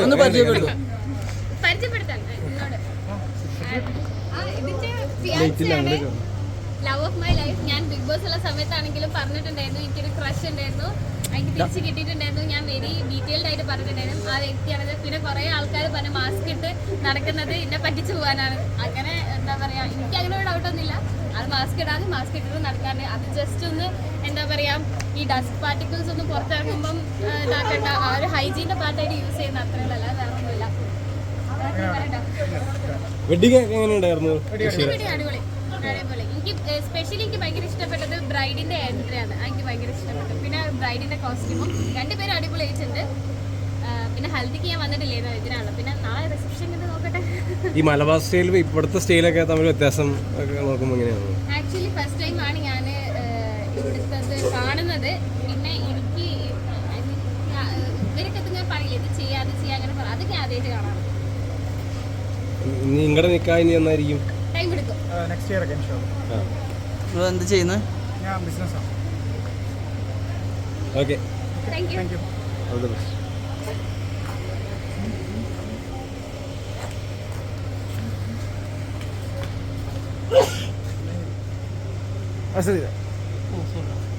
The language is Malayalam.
ഒന്ന് പരിചയപ്പെടുത്തു. ലവ് ഓഫ് മൈ ലൈഫ് ഞാൻ ബിഗ് ബോസ് ഉള്ള സമയത്താണെങ്കിലും പറഞ്ഞിട്ടുണ്ടായിരുന്നു. എനിക്കൊരു ക്രഷ് ഉണ്ടായിരുന്നു. എനിക്ക് തിരിച്ച് കിട്ടിയിട്ടുണ്ടായിരുന്നു. ഞാൻ വെരി ഡീറ്റെയിൽഡ് ആയിട്ട് പറഞ്ഞിട്ടുണ്ടായിരുന്നു. ആ വ്യക്തിയാണത്. പിന്നെ കുറെ ആൾക്കാർ പറഞ്ഞു മാസ്ക് ഇട്ട് നടക്കുന്നത് എന്നെ പറ്റിച്ചു പോകാനാണ്. അങ്ങനെ എന്താ പറയാ എനിക്ക് അങ്ങനെ ഒരു ഡൗട്ടൊന്നുമില്ല അത് മാസ്ക് ഇടാതെ മാസ്ക് ഇട്ടിട്ട് നടക്കാണ്ട്. അത് ജസ്റ്റ് ഒന്ന് എന്താ പറയാ ഈ ഡസ്റ്റ് പാർട്ടിക്കിൾസ് ഒന്നും പുറത്തിറങ്ങുമ്പം ഇതാക്കണ്ട. ആ ഒരു ഹൈജീന്റെ പാർട്ടായിട്ട് യൂസ് ചെയ്യുന്ന അത്രയുള്ള അല്ല വേറെ ഒന്നുമില്ല. വെഡിങ് എങ്ങനെ ഉണ്ടായിരുന്നു അടിപൊളി അടിപൊളി. എനിക്ക് സ്പെഷ്യലി എനിക്ക് ഭയങ്കര ഇഷ്ടപ്പെട്ടത് ബ്രൈഡിന്റെ എൻട്രിയാണ് ആണ് എനിക്ക് ഭയങ്കര ഇഷ്ടപ്പെട്ടു. പിന്നെ ബ്രൈഡിന്റെ കോസ്റ്റ്യൂമും രണ്ടുപേരും അടിപൊളി ആയിട്ടുണ്ട്. പിന്നെ ഹൽദിക്ക് ഞാൻ വന്നിട്ടില്ലായിരുന്നു ഇതിനാണ്. പിന്നെ നാളെ റിസപ്ഷൻ കണ്ട് നോക്കട്ടെ. ഈ മലബാർ സ്റ്റൈലും ഇപ്പോഴത്തെ സ്റ്റൈലൊക്കെ തമ്മിൽ വ്യത്യാസം ഒക്കെ നോക്കുമ്പോൾ എങ്ങനെയാണ് ആക്ച്വലി ഫസ്റ്റ് ടൈം ആണ് ഞാൻ ഇവിടുത്തെ കാണുന്നത്. പിന്നെ എനിക്ക് I mean, ഞാ- ഇവരൊക്കെ ഇങ്ങനെ പറയില്ല ഇത് ചെയ്യാ ചെയ്യാ അങ്ങനെ പറ അതൊക്കെ ആദ്യമായിട്ട് കാണാം നിങ്ങളുടെ നിൽക്കാൻ ഇനി എന്നായിരിക്കും? ടൈം എടുക്കും. നെക്സ്റ്റ് ഇയർ ഒക്കെ എന്ത് ചെയ്യുന്നത് ഞാൻ ബിസിനസ്സാണ് okay. Thank you thank you all the best അസല 厚厚的